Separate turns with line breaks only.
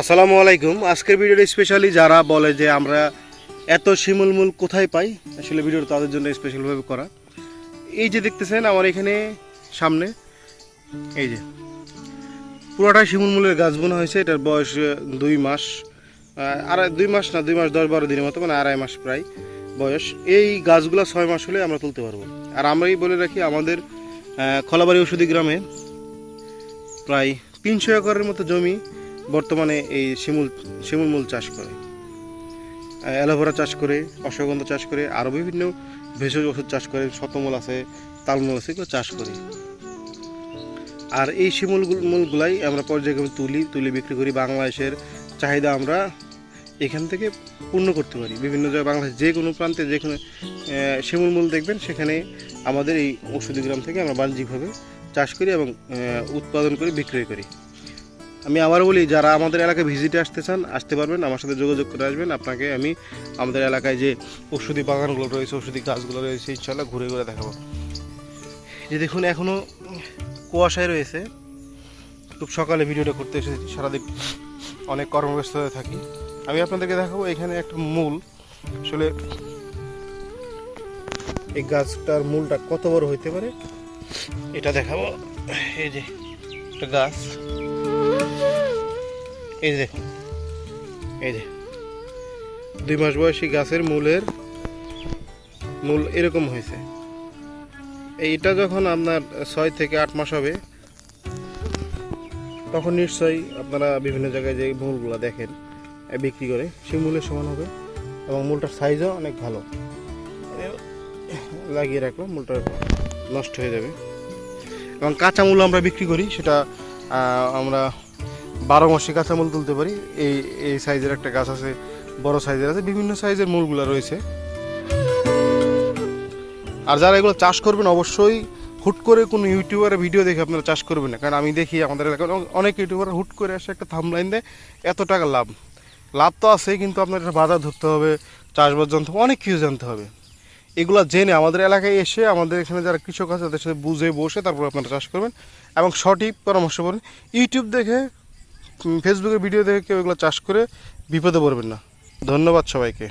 আসসালামু আলাইকুম। আজকের ভিডিওটা স্পেশালি যারা বলে যে আমরা এত শিমুলমুল কোথায় পাই, আসলে ভিডিওটা তাদের জন্য স্পেশালভাবে করা। এই যে দেখতেছেন আমার এখানে সামনে, এই যে। পুরোটা শিমুলমুলের গাছ বোনা হয়েছে, এটার বয়স দুই মাস আড়াই, দুই মাস না, দুই মাস দশ বারো দিনের মতো মানে আড়াই মাস প্রায় বয়স। এই গাছগুলো ছয় মাস হলে আমরা তুলতে পারব। আর আমরাই বলে রাখি, আমাদের খলাবাড়ি ওষুধি গ্রামে প্রায় তিনশো একরের মতো জমি বর্তমানে এই শিমুল শিমুল মূল চাষ করে। অ্যালোভেরা চাষ করে অশ্বগন্ধা চাষ করে আরও বিভিন্ন ভেষজ ওষুধ চাষ করে শতমূল আছে তালমূল আছে এগুলো চাষ করে। আর এই শিমুল মূলগুলাই আমরা পর্যায়ক্রমে তুলি তুলে বিক্রি করি বাংলাদেশের চাহিদা আমরা এখান থেকে পূর্ণ করতে পারি। বিভিন্ন জায়গায় বাংলাদেশ যে কোনো প্রান্তে যেখানে আহ, শিমুল মূল দেখবেন সেখানে আমাদের এই ওষুধি গ্রাম থেকে আমরা বাণিজ্যিকভাবে চাষ করি এবং উৎপাদন করে বিক্রয় করি। আমি আবার বলি, যারা আমাদের এলাকায় ভিজিটে আসতে চান, আসতে পারবেন, আমার সাথে যোগাযোগ করে আসবেন। আপনাকে আমি আমাদের এলাকায় যে ওষুধি বাগানগুলো রয়েছে ওষুধি গাছগুলো রয়েছে ইনশাল্লাহ ঘুরে ঘুরে দেখাবো। যে দেখুন এখনও কুয়াশায় রয়েছে। খুব সকালে ভিডিওটা করতে এসেছি, সারাদিন অনেক কর্মব্যস্ত হয়ে থাকি। আমি আপনাদেরকে দেখাবো, এখানে একটা মূল। আসলে এই গাছটার মূলটা কত বড় হইতে পারে, এটা দেখাবো। এই যে একটা গাছ। এই যে এই যে। দুই মাস বয়সী গাছের মূলের মূল এরকম হয়েছে। এইটা যখন আপনার ছয় থেকে আট মাস হবে, তখন নিশ্চয়ই আপনারা বিভিন্ন জায়গায় যে মূলগুলো দেখেন বিক্রি করে, সেই মূলের সমান হবে এবং মূলটার সাইজও অনেক ভালো। লাগিয়ে রাখলাম মূলটা নষ্ট হয়ে যাবে। এবং কাঁচা মূল আমরা বিক্রি করি, সেটা আমরা বারো মাসে কাঁচামূল তুলতে পারি। এই এই সাইজের একটা গাছ আছে, বড় সাইজের আছে, বিভিন্ন সাইজের মূলগুলো রয়েছে। আর যারা এগুলো চাষ করবেন, অবশ্যই হুট করে কোনো ইউটিউবারের ভিডিও দেখে আপনারা চাষ করবেন না। কারণ আমি দেখি আমাদের এলাকায় অনেক ইউটিউবার হুট করে এসে একটা থামলাইন দেয়, এত টাকা লাভ। লাভ তো আছে কিন্তু আপনার একটা বাজার ধরতে হবে, চাষবাস জানতে হবে অনেক কিছু জানতে হবে। এগুলো জেনে আমাদের এলাকায় এসে, আমাদের এখানে যারা কৃষক আছে, তাদের সাথে বুঝে বসে তারপর আপনারা চাষ করবেন। এবং সঠিক পরামর্শ করবেন ইউটিউব দেখে ফেসবুকে ভিডিও দেখে কেউ এগুলো চাষ করে বিপদে পড়বেন না। ধন্যবাদ সবাইকে।